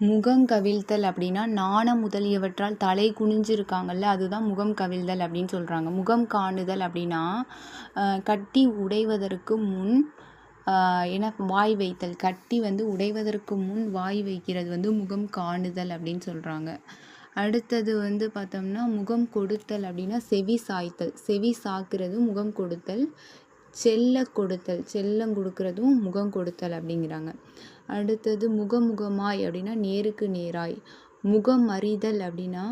முகம் கவிழ்த்தல் அப்படின்னா நாணம் முதலியவற்றால் தலை குனிஞ்சிருக்காங்கல்ல அதுதான் முகம் கவிழ்தல் அப்படின்னு சொல்கிறாங்க முகம் காணுதல் அப்படின்னா கட்டி உடைவதற்கு முன் என்ன வாய் வைத்தல். கட்டி வந்து உடைவதற்கு முன் வாய் வைக்கிறது வந்து முகம் காணுதல் அப்படின்னு சொல்கிறாங்க அடுத்தது வந்து பார்த்தோம்னா முகம் கொடுத்தல் அப்படின்னா செவி சாய்த்தல். செவி சாக்கிறது முகம் கொடுத்தல். செல்ல கொடுத்தல் செல்லம் கொடுக்கறதும் முகம் கொடுத்தல் அப்படிங்கிறாங்க. அடுத்தது முகமுகமாய் அப்படின்னா நேருக்கு நேராய். முகம் அறிதல் அப்படின்னா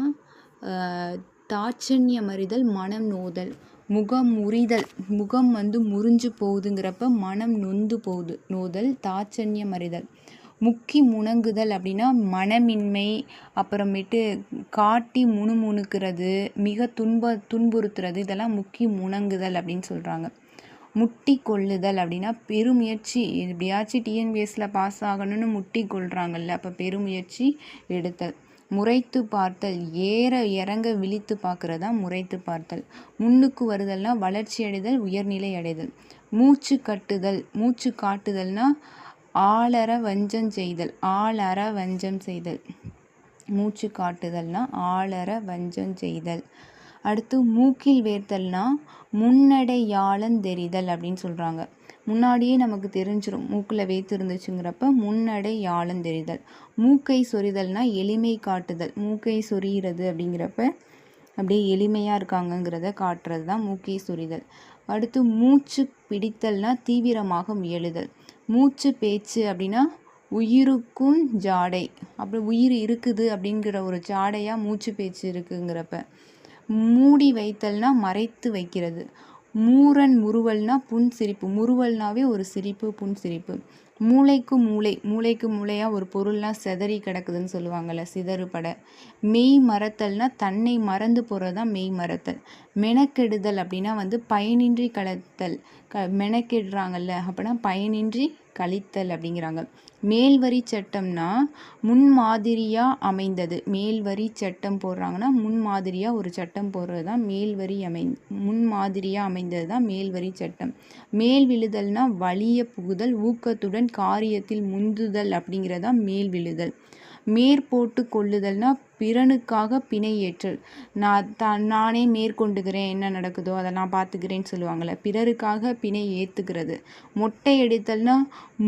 தாட்சண்யம் அறிதல் மனம் நோதல். முகம் முறிதல் முகம் வந்து முறிஞ்சு போகுதுங்கிறப்ப மனம் நொந்து போகுது. நோதல் தாட்சண்யம் அறிதல் முக்கி முணங்குதல் அப்படின்னா மனமின்மை அப்புறமேட்டு காட்டி முணுமுணுக்கிறது மிக துன்ப துன்புறுத்துறது இதெல்லாம் முக்கி முணங்குதல் அப்படின்னு சொல்கிறாங்க முட்டி கொள்ளுதல் அப்படின்னா பெருமுயற்சி. எப்படியாச்சும் டிஎன்பிஎஸ்சில் பாஸ் ஆகணும்னு முட்டி கொள்கிறாங்கல்ல அப்போ பெருமுயற்சி எடுத்தல். முறைத்து பார்த்தல் ஏற இறங்க விழித்து பார்க்குறது தான் முறைத்து பார்த்தல். முன்னுக்கு வருதல்னா வளர்ச்சி அடைதல் உயர்நிலை அடைதல். மூச்சு கட்டுதல் மூச்சு காட்டுதல்னா ஆளற வஞ்சம் செய்தல் ஆளற வஞ்சம் செய்தல். மூச்சு காட்டுதல்னா ஆளற வஞ்சம் செய்தல். அடுத்து மூக்கில் வேர்த்தல்னா முன்னடையாளன் தெரிதல் அப்படின்னு சொல்கிறாங்க முன்னாடியே நமக்கு தெரிஞ்சிடும் மூக்கில் வேத்து இருந்துச்சுங்கிறப்ப முன்னடை யாழம் தெரிதல். மூக்கை சொறிதல்னா எளிமை காட்டுதல். மூக்கை சொறிகிறது அப்படிங்கிறப்ப அப்படியே எளிமையாக இருக்காங்கங்கிறத காட்டுறது தான் மூக்கை சொறிதல் அடுத்து மூச்சு பிடித்தல்னா தீவிரமாக முயலுதல் மூச்சு பேச்சு அப்படின்னா உயிருக்கும் ஜாடை. அப்படி உயிர் இருக்குது அப்படிங்கிற ஒரு ஜாடையாக மூச்சு பேச்சு இருக்குங்கிறப்ப மூடி வைத்தல்னா மறைத்து வைக்கிறது. மூரன் முறுவல்னா புன் சிரிப்பு முறுவல்னாவே ஒரு சிரிப்பு புன் சிரிப்பு மூளைக்கு மூளை மூளைக்கு மூளையாக ஒரு பொருள்லாம் செதறி கிடக்குதுன்னு சொல்லுவாங்கள்ல சிதறுபட மெய் மறத்தல்னா தன்னை மறந்து போகிறது தான் மெய் மறத்தல். மெனக்கெடுதல் அப்படின்னா வந்து பயனின்றி கலத்தல். க மெனக்கெடுறாங்கல்ல அப்படின்னா பயனின்றி கழித்தல் அப்படிங்கிறாங்க. மேல்வரி சட்டம்னா முன்மாதிரியாக அமைந்தது. மேல்வரி சட்டம் போடுறாங்கன்னா முன்மாதிரியாக ஒரு சட்டம் போடுறது தான் மேல்வரி அமை முன்மாதிரியாக அமைந்தது தான் மேல்வரி சட்டம். மேல் விழுதல்னா வலிய புகுதல் ஊக்கத்துடன் காரியத்தில் முந்துதல் அப்படிங்கிறதா மேல் விழுதல். மேற்போட்டு கொள்ளுதல்னா பிறனுக்காக பிணை ஏற்றல். நான் தான் நானே மேற்கொண்டுக்கிறேன் என்ன நடக்குதோ அதை நான் பார்த்துக்கிறேன்னு சொல்லுவாங்கள்ல பிறருக்காக பிணை ஏற்றுக்கிறது மொட்டை அடித்தல்னா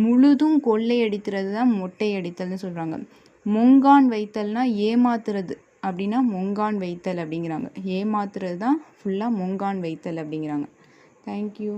முழுதும் கொள்ளையடிக்கிறது தான் மொட்டை அடித்தல்னு சொல்கிறாங்க மொங்கான் வைத்தல்னா ஏமாத்துறது அப்படின்னா மொங்கான் வைத்தல் அப்படிங்கிறாங்க. ஏமாத்துறது தான் ஃபுல்லாக மொங்கான் வைத்தல் அப்படிங்கிறாங்க. தேங்க்யூ